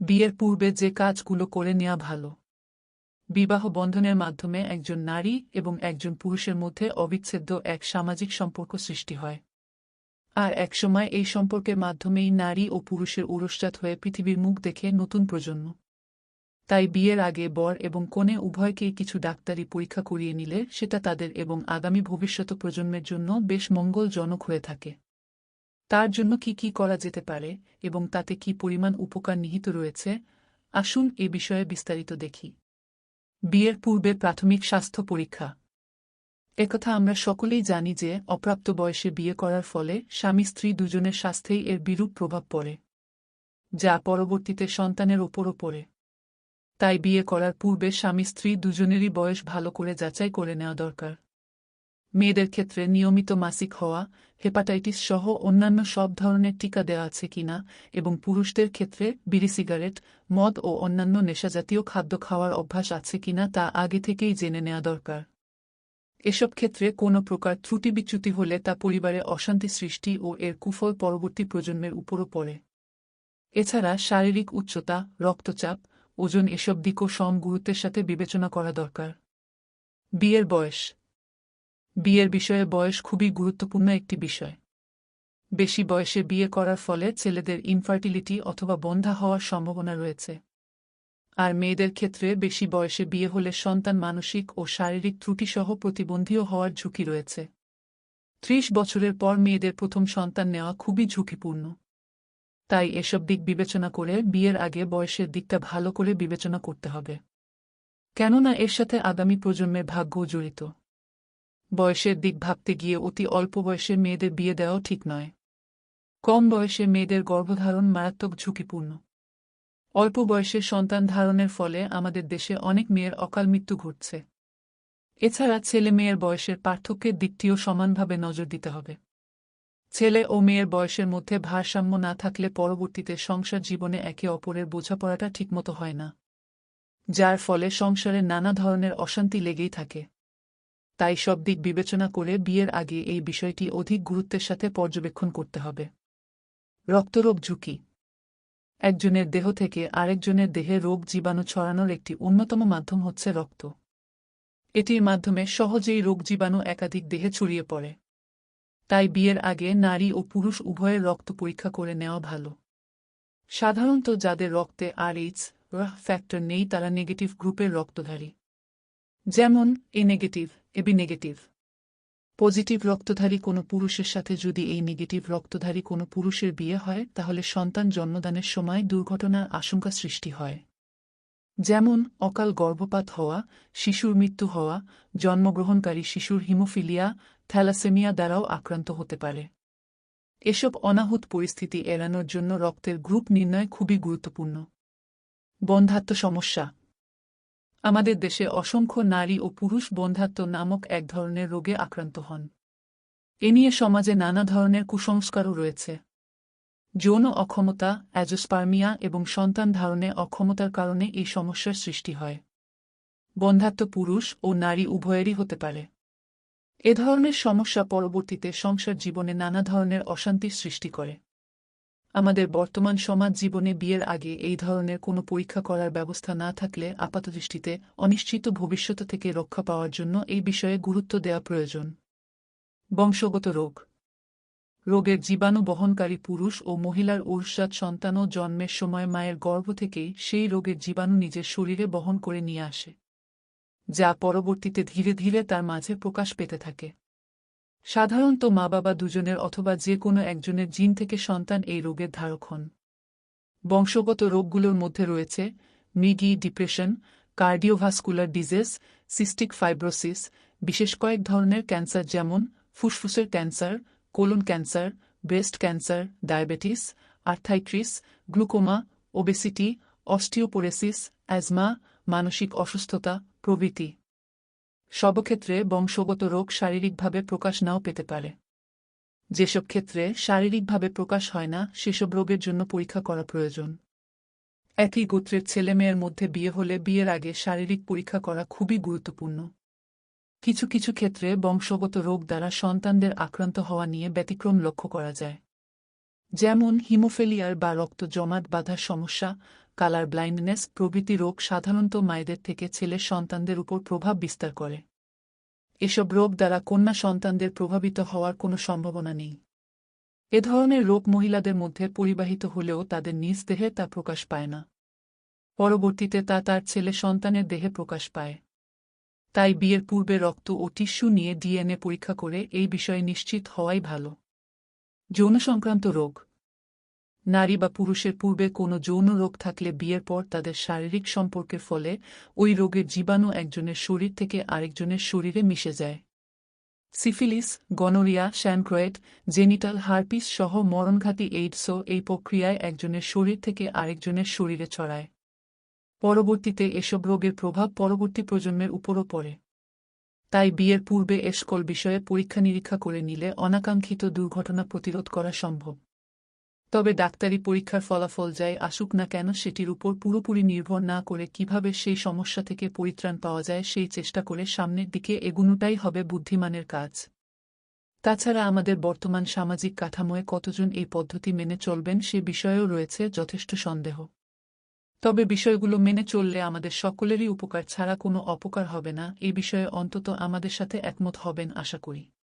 বিয়ের পূর্বে যে কাজগুলো করে নেওয়া ভালো। বিবাহ বন্ধনের মাধ্যমে একজন নারী এবং একজন পুরুষের মধ্যে অবিচ্ছেদ্য এক সামাজিক সম্পর্ক সৃষ্টি হয়। আর একসময় এই সম্পর্কের মাধ্যমেই নারী ও পুরুষের উরসজাত হয়ে পৃথিবীর মুখ দেখে নতুন প্রজন্ম। তাই বিয়ের আগে বর এবং কনে উভয়কেই কিছু ডাক্তারি পরীক্ষা করিয়ে নিলে সেটা তাদের এবং আগামী ভবিষ্যৎ প্রজন্মের জন্য বেশ মঙ্গলজনক হয়ে থাকে। তার জন্য কি কি করা যেতে পারে এবং তাতে কি পরিমাণ উপকার নিহিত রয়েছে, আসুন এ বিষয়ে বিস্তারিত দেখি। বিয়ের পূর্বে প্রাথমিক স্বাস্থ্য পরীক্ষা। একথা আমরা সকলেই জানি যে, অপ্রাপ্ত বয়সে বিয়ে করার ফলে স্বামী স্ত্রী দুজনের স্বাস্থ্যেই এর বিরূপ প্রভাব পড়ে, যা পরবর্তীতে সন্তানের ওপরও পড়ে। তাই বিয়ে করার পূর্বে স্বামী স্ত্রী দুজনেরই বয়স ভালো করে যাচাই করে নেওয়া দরকার। মেয়েদের ক্ষেত্রে নিয়মিত মাসিক হওয়া, হেপাটাইটিস সহ অন্যান্য সব ধরনের টিকা দেওয়া আছে কিনা এবং পুরুষদের ক্ষেত্রে বিড়ি সিগারেট, মদ ও অন্যান্য নেশাজাতীয় খাদ্য খাওয়ার অভ্যাস আছে কিনা তা আগে থেকেই জেনে নেওয়া দরকার। এসব ক্ষেত্রে কোনো প্রকার ত্রুটি বিচ্যুতি হলে তা পরিবারে অশান্তি সৃষ্টি ও এর কুফল পরবর্তী প্রজন্মের উপরও পড়ে। এছাড়া শারীরিক উচ্চতা, রক্তচাপ, ওজন এসব দিকও সম গুরুত্বের সাথে বিবেচনা করা দরকার। বিয়ের বয়স বিয়ের বিষয়ে বয়স খুবই গুরুত্বপূর্ণ একটি বিষয়। বেশি বয়সে বিয়ে করার ফলে ছেলেদের ইনফার্টিলিটি অথবা বন্ধা হওয়ার সম্ভাবনা রয়েছে। আর মেয়েদের ক্ষেত্রে বেশি বয়সে বিয়ে হলে সন্তান মানসিক ও শারীরিক ত্রুটিসহ প্রতিবন্ধীও হওয়ার ঝুঁকি রয়েছে। ত্রিশ বছরের পর মেয়েদের প্রথম সন্তান নেওয়া খুবই ঝুঁকিপূর্ণ। তাই এসব দিক বিবেচনা করে বিয়ের আগে বয়সের দিকটা ভালো করে বিবেচনা করতে হবে। কেননা এর সাথে আগামী প্রজন্মের ভাগ্যও জড়িত। বয়সের দিক ভাবতে গিয়ে অতি অল্প বয়সে মেয়েদের বিয়ে দেওয়াও ঠিক নয়। কম বয়সে মেয়েদের গর্ভধারণ মারাত্মক ঝুঁকিপূর্ণ। অল্প বয়সে সন্তান ধারণের ফলে আমাদের দেশে অনেক মেয়ের অকাল মৃত্যু ঘটছে। এছাড়া ছেলে মেয়ের বয়সের পার্থক্যের দিকটিও সমানভাবে নজর দিতে হবে। ছেলে ও মেয়ের বয়সের মধ্যে ভারসাম্য না থাকলে পরবর্তীতে সংসার জীবনে একে অপরের বোঝাপড়াটা ঠিকমতো হয় না, যার ফলে সংসারে নানা ধরনের অশান্তি লেগেই থাকে। তাই সব দিক বিবেচনা করে বিয়ের আগে এই বিষয়টি অধিক গুরুত্বের সাথে পর্যবেক্ষণ করতে হবে। রক্তরোগ ঝুঁকি। একজনের দেহ থেকে আরেকজনের দেহে রোগ জীবাণু ছড়ানোর একটি অন্যতম মাধ্যম হচ্ছে রক্ত। এটির মাধ্যমে সহজেই রোগ জীবাণু একাধিক দেহে ছড়িয়ে পড়ে। তাই বিয়ের আগে নারী ও পুরুষ উভয়ের রক্ত পরীক্ষা করে নেওয়া ভালো। সাধারণত যাদের রক্তে আর এইচ ফ্যাক্টর নেই তারা নেগেটিভ গ্রুপের রক্তধারী। যেমন A negative AB negative. Positive রক্তধারী কোনো পুরুষের সাথে যদি এই নেগেটিভ রক্তধারী কোনো পুরুষের বিয়ে হয়, তাহলে সন্তান জন্মদানের সময় দুর্ঘটনার আশঙ্কা সৃষ্টি হয়। যেমন, অকাল গর্ভপাত হওয়া, শিশুর মৃত্যু হওয়া, জন্মগ্রহণকারী শিশুর হিমোফিলিয়া, থ্যালাসেমিয়া দ্বারাও আক্রান্ত হতে পারে। এসব অনাহুত পরিস্থিতি এড়ানোর জন্য রক্তের গ্রুপ নির্ণয় খুবই গুরুত্বপূর্ণ। বন্ধাত্ম সমস্যা আমাদের দেশে অসংখ্য নারী ও পুরুষ বন্ধাত্ম নামক এক ধরনের রোগে আক্রান্ত হন। এ নিয়ে সমাজে নানা ধরনের কুসংস্কারও রয়েছে। যৌন অক্ষমতা, অ্যাজোস্পার্মিয়া এবং সন্তান ধারণে অক্ষমতার কারণে এই সমস্যার সৃষ্টি হয়। বন্ধাত্ম পুরুষ ও নারী উভয়েরই হতে পারে। এ ধরনের সমস্যা পরবর্তীতে সংসার জীবনে নানা ধরনের অশান্তির সৃষ্টি করে। আমাদের বর্তমান সমাজ জীবনে বিয়ের আগে এই ধরনের কোনো পরীক্ষা করার ব্যবস্থা না থাকলে আপাতদৃষ্টিতে অনিশ্চিত ভবিষ্যৎ থেকে রক্ষা পাওয়ার জন্য এই বিষয়ে গুরুত্ব দেওয়া প্রয়োজন। বংশগত রোগ। রোগের জীবাণু বহনকারী পুরুষ ও মহিলার ঊর্ষাদ সন্তানও জন্মের সময় মায়ের গর্ভ থেকেই সেই রোগের জীবাণু নিজের শরীরে বহন করে নিয়ে আসে, যা পরবর্তীতে ধীরে ধীরে তার মাঝে প্রকাশ পেতে থাকে। সাধারণত মা বাবা দুজনের অথবা যে কোনো একজনের জিন থেকে সন্তান এই রোগের ধারক হন। বংশগত রোগগুলোর মধ্যে রয়েছে মৃগি depression, cardiovascular disease, cystic fibrosis, বিশেষ কয়েক ধরনের ক্যান্সার যেমন ফুসফুসের cancer, colon cancer, breast cancer, diabetes, arthritis, glaucoma, obesity, osteoporosis, asthma, মানসিক অসুস্থতা প্রভৃতি। সবক্ষেত্রে বংশগত রোগ শারীরিকভাবে প্রকাশ নাও পেতে পারে। যেসব ক্ষেত্রে শারীরিকভাবে প্রকাশ হয় না, সেসব রোগের জন্য পরীক্ষা করা প্রয়োজন। একই গোত্রের ছেলেমেয়ের মধ্যে বিয়ে হলে বিয়ের আগে শারীরিক পরীক্ষা করা খুবই গুরুত্বপূর্ণ। কিছু কিছু ক্ষেত্রে বংশগত রোগ দ্বারা সন্তানদের আক্রান্ত হওয়া নিয়ে ব্যতিক্রম লক্ষ্য করা যায়। যেমন হিমোফেলিয়ার বা রক্ত জমাট বাঁধার সমস্যা কালার ব্লাইন্ডনেস প্রভৃতি রোগ সাধারণত মায়েদের থেকে ছেলের সন্তানদের উপর প্রভাব বিস্তার করে। এসব রোগ দ্বারা কন্যা সন্তানদের প্রভাবিত হওয়ার কোনো সম্ভাবনা নেই। এ ধরনের রোগ মহিলাদের মধ্যে পরিবাহিত হলেও তাদের নিজ দেহে তা প্রকাশ পায় না। পরবর্তীতে তা তার ছেলে সন্তানের দেহে প্রকাশ পায়। তাই বিয়ের পূর্বে রক্ত ও টিস্যু নিয়ে ডিএনএ পরীক্ষা করে এই বিষয়ে নিশ্চিত হওয়াই ভালো। যৌন সংক্রান্ত রোগ নারী বা পুরুষের পূর্বে কোনো যৌন রোগ থাকলে বিয়ের পর তাদের শারীরিক সম্পর্কের ফলে ওই রোগের জীবাণু একজনের শরীর থেকে আরেকজনের শরীরে মিশে যায়। Syphilis, gonorrhoea chancroid genital herpes সহ মরণঘাতী এইডসও এই প্রক্রিয়ায় একজনের শরীর থেকে আরেকজনের শরীরে ছড়ায়। পরবর্তীতে এসব রোগের প্রভাব পরবর্তী প্রজন্মের উপরও পড়ে। তাই বিয়ের পূর্বে এসকল বিষয়ে পরীক্ষা নিরীক্ষা করে নিলে অনাকাঙ্ক্ষিত দুর্ঘটনা প্রতিরোধ করা সম্ভব। তবে ডাক্তারি পরীক্ষার ফলাফল যায় আসুক না কেন সেটির উপর পুরোপুরি নির্ভর না করে কীভাবে সেই সমস্যা থেকে পরিত্রাণ পাওয়া যায় সেই চেষ্টা করে সামনের দিকে এগুনোটাই হবে বুদ্ধিমানের কাজ। তাছাড়া আমাদের বর্তমান সামাজিক কাঠামোয় কতজন এই পদ্ধতি মেনে চলবেন সে বিষয়েও রয়েছে যথেষ্ট সন্দেহ। তবে বিষয়গুলো মেনে চললে আমাদের সকলেরই উপকার ছাড়া কোনো অপকার হবে না এই বিষয়ে অন্তত আমাদের সাথে একমত হবেন আশা করি।